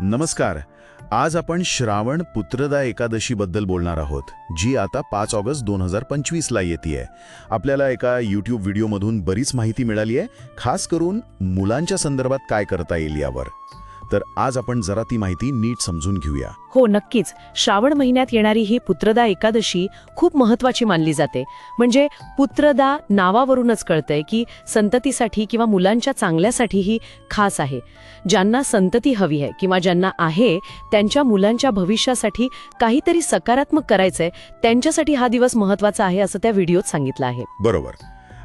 नमस्कार. आज आपण श्रावण पुत्रदा एकादशी बद्दल बोलणार आहोत जी आता पाच ऑगस्ट दोन हजार पंचवीसला येते आपल्याला एका यूट्यूब व्हिडिओमधून बरीच माहिती मिळाली आहे खास करून मुलांच्या संदर्भात काय करता येईल यावर. तर आज आपण जरा ती माहिती नीट समजून घेऊया. हो नक्कीच. श्रावण महिन्यात येणारी ही पुत्रदा एकादशी खूप महत्वाची मानली जाते. म्हणजे पुत्रदा नावावरूनच कळतंय की संततीसाठी किंवा मुलांच्या चांगल्यासाठी ही खास आहे. ज्यांना संतती हवी आहे किंवा ज्यांना आहे त्यांच्या मुलांच्या भविष्यासाठी काहीतरी सकारात्मक करायचंय त्यांच्यासाठी हा दिवस महत्त्वाचा आहे असं त्या व्हिडिओत सांगितलं आहे. बरोबर.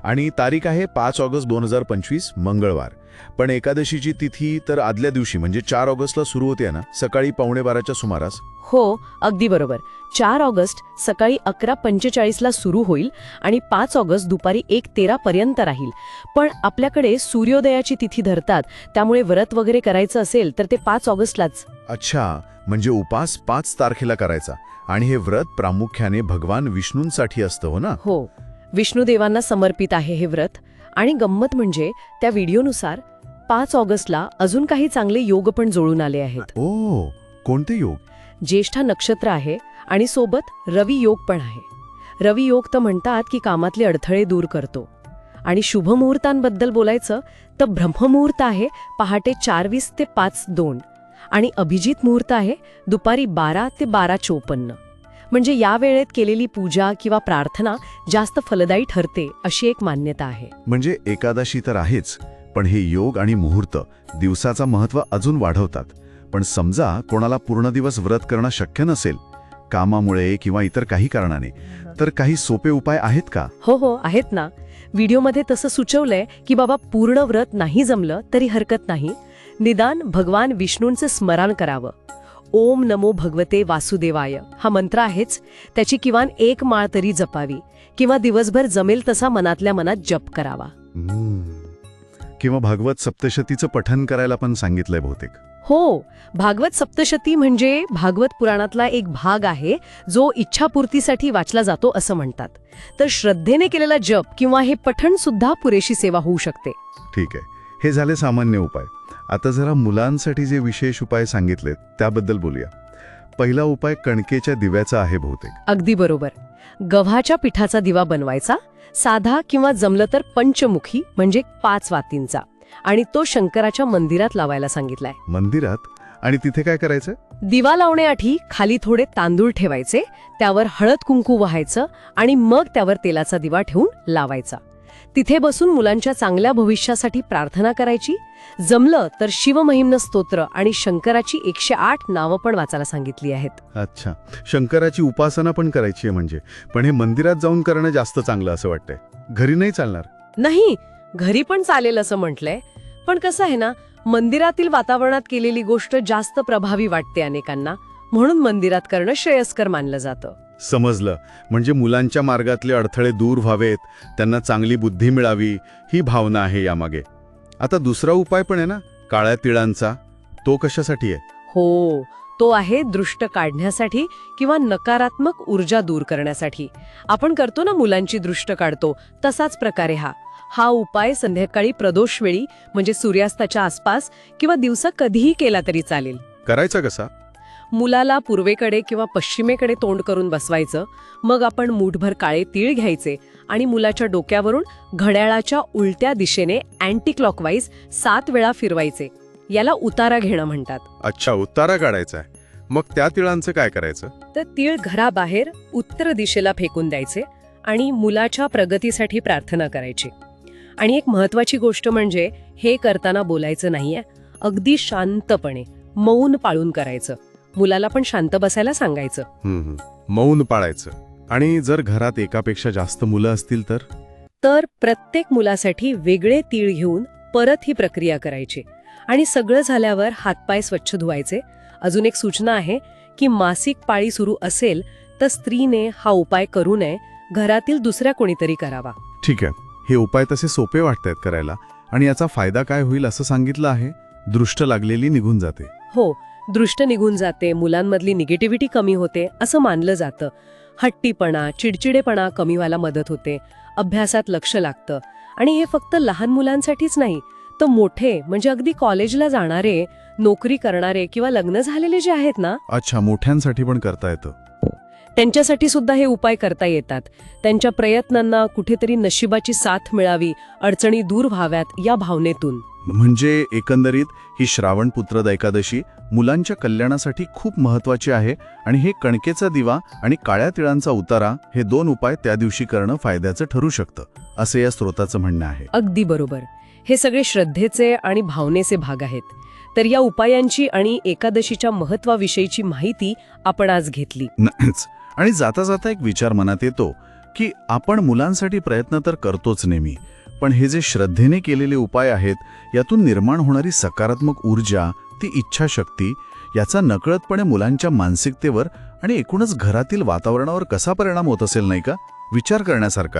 आणि तारीख आहे पाच ऑगस्ट दोन हजार पंचवीस मंगळवार. पण एकादशीची तिथी तर आदल्या दिवशी म्हणजे चार ऑगस्टला सुरू होते ना सकाळी पावणे बाराच्या सुमारास. हो अगदी बरोबर. चार ऑगस्ट सकाळी अकरा पंचेचाळीसला सुरू होईल आणि पाच ऑगस्ट दुपारी एक तेरा पर्यंत राहील. पण आपल्याकडे सूर्योदयाची तिथी धरतात त्यामुळे व्रत वगैरे करायचं असेल तर ते पाच ऑगस्टलाच. अच्छा म्हणजे उपास पाच तारखेला करायचा. आणि हे व्रत प्रामुख्याने भगवान विष्णूंसाठी असतं हो ना? हो. विष्णुदेवांना समर्पित आहे हे व्रत आणि गंमत म्हणजे त्या व्हिडिओनुसार पाच ऑगस्टला अजून काही चांगले योग पण जुळून आले आहेत. ओ कोणते योग? ज्येष्ठा नक्षत्र आहे आणि सोबत रवी योग पण आहे. रवी योग तर म्हणतात की कामातले अडथळे दूर करतो. आणि शुभमुहूर्तांबद्दल बोलायचं तर ब्रह्ममुहूर्त आहे पहाटे चार वीस ते पाच दोन आणि अभिजित मुहूर्त आहे दुपारी बारा ते बारा चोपन्न. म्हणजे या वेळेत केलेली पूजा किंवा प्रार्थना जास्त फलदायी ठरते अशी एक मान्यता आहे. म्हणजे एकादशी तर आहेच पण हे योग आणि मुहूर्त दिवसाचा महत्त्व अजून वाढवतात. पण समजा कोणाला पूर्ण दिवस व्रत करणं शक्य नसेल कामामुळे किंवा इतर काही कारणाने तर काही सोपे उपाय आहेत का? हो हो आहेत ना. व्हिडिओमध्ये तसं सुचवलंय की बाबा पूर्ण व्रत नाही जमलं तरी हरकत नाही. निदान भगवान विष्णूंचं स्मरण करावं. ओम नमो भगवते वासुदेवाय. हा मंत्र आहेच त्याची किमान एक माळ तरी जपावी किंवा दिवसभर जमेल तसा मनातल्या मनात जप करावा. किंवा भागवत सप्तशतीचं पठन करायला पण सांगितलंय बहुतेक. हो भागवत सप्तशती म्हणजे भागवत पुराणातला एक भाग आहे जो इच्छापूर्तीसाठी वाचला जातो असं म्हणतात. तर श्रद्धेने केलेला जप किंवा हे पठण सुद्धा पुरेशी सेवा होऊ शकते. ठीक आहे. हे झाले सामान्य उपाय. आता जरा मुलांसाठी जे विशेष उपाय सांगितलेत त्याबद्दल बोलूया. पहिला उपाय कणकेच्या दिव्याचा आहे बहुतेक. अगदी बरोबर. गव्हाच्या पिठाचा दिवा बनवायचा साधा किंवा जमलं तर पंचमुखी म्हणजे पाच वातींचा. आणि तो शंकराच्या मंदिरात लावायला सांगितलाय. मंदिरात? आणि तिथे काय करायचं? दिवा लावण्याआधी खाली थोडे तांदूळ ठेवायचे त्यावर हळद कुंकू व्हायचं आणि मग त्यावर तेलाचा दिवा ठेवून लावायचा. तिथे बसून मुलांच्या चांगल्या भविष्यासाठी प्रार्थना करायची. जमलं तर शिवमहिम्न स्तोत्र आणि शंकराची एकशे आठ नावं पण वाचायला सांगितली आहेत. अच्छा. शंकराची उपासना पण करायची आहे म्हणजे. पण हे मंदिरात जाऊन करणं जास्त चांगलं असं वाटतंय. घरी नाही चालणार? नाही घरी पण चालेल असं म्हटलंय. पण कसं आहे ना मंदिरातील वातावरणात केलेली गोष्ट जास्त प्रभावी वाटते अनेकांना. म्हणून मंदिरात करणं श्रेयस्कर मानलं जातं. समजलं. म्हणजे मुलांच्या मार्गातले अडथळे दूर व्हावेत त्यांना चांगली बुद्धी मिळावी ही भावना आहे यामागे. आता दुसरा उपाय पण आहे ना काळ्या तिळांचा? तो कशासाठी आहे? हो तो आहे दृष्ट काढण्यासाठी किंवा नकारात्मक ऊर्जा दूर करण्यासाठी. आपण करतो ना मुलांची दृष्ट काढतो तसाच प्रकारे हा. हा उपाय संध्याकाळी प्रदोष वेळी म्हणजे सूर्यास्ताच्या आसपास किंवा दिवसा कधीही केला तरी चालेल. करायचा कसा? मुलाला पूर्वेकडे किंवा पश्चिमेकडे तोंड करून बसवायचं मग आपण मूठभर काळे तीळ घ्यायचे आणि मुलाच्या डोक्यावरून घड्याळाच्या उलट्या दिशेने अँटी क्लॉकवाईज सात वेळा फिरवायचे. याला उतारा घेणं म्हणतात. अच्छा उत्तारा काढायचा मग त्या तिळांचं काय करायचं? तर तीळ घराबाहेर उत्तर दिशेला फेकून द्यायचे आणि मुलाच्या प्रगतीसाठी प्रार्थना करायची. आणि एक महत्वाची गोष्ट म्हणजे हे करताना बोलायचं नाहीये. अगदी शांतपणे मौन पाळून करायचं. मुलाला पण शांत बसायला सांगायचं. हम्म, मौन पाळायचं. आणि जर घरात एकापेक्षा जास्त मुलं असतील तर? तर प्रत्येक मुलासाठी वेगळे तीळ घेऊन परत ही प्रक्रिया करायची. आणि सगळं झाल्यावर हातपाय स्वच्छ धुवायचे. अजून एक सूचना आहे की मासिक पाळी सुरू असेल तर स्त्रीने हा उपाय करू नये. घरातील दुसऱ्या कोणीतरी करावा. ठीक आहे. हे उपाय तसे सोपे वाटतायत करायला. आणि याचा फायदा काय होईल असं सांगितलं आहे? दृष्ट लागलेली निघून जाते. हो. दृष्ट निघून जाते मुलांमधली निगेटिव्हिटी कमी होते असं मानलं जातं. हट्टीपणा चिडचिडेपणा कमी व्हायला मदत होते अभ्यासात लक्ष लागतं. आणि हे फक्त लहान मुलांसाठीच नाही तर मोठे म्हणजे अगदी कॉलेजला जाणारे नोकरी करणारे किंवा लग्न झालेले जे आहेत ना? अच्छा मोठ्यांसाठी पण करता येतं. त्यांच्यासाठी सुद्धा हे उपाय करता येतात. त्यांच्या प्रयत्नांना कुठेतरी नशिबाची साथ मिळावी अडचणी दूर व्हाव्यात या भावनेतून. म्हणजे एकंदरीत ही श्रावण पुत्रद एकादशी मुलांच्या कल्याणासाठी खूप महत्वाची आहे आणि हे कणकेचा दिवा आणि काळ्या तिळांचा उतारा हे दोन उपाय त्या दिवशी करणं फायद्याचं ठरू शकतं असं या स्रोताचं म्हणणं आहे. अगदी बरोबर. हे सगळे श्रद्धेचे आणि भावनेचे भाग आहेत. तर या उपायांची आणि एकादशीच्या महत्वाविषयीची माहिती आपण आज घेतली. आणि जाता जाता एक विचार मनात येतो की आपण मुलांसाठी प्रयत्न तर करतोच नेहमी पण हे जे श्रद्धेने केलेले उपाय आहेत यातून निर्माण होणारी सकारात्मक ऊर्जा ती इच्छाशक्ती याचा नकळतपणे मुलांच्या मानसिकतेवर आणि एकूणच घरातील वातावरणावर कसा परिणाम होत असेल नाही का? विचार करण्यासारखा आहे.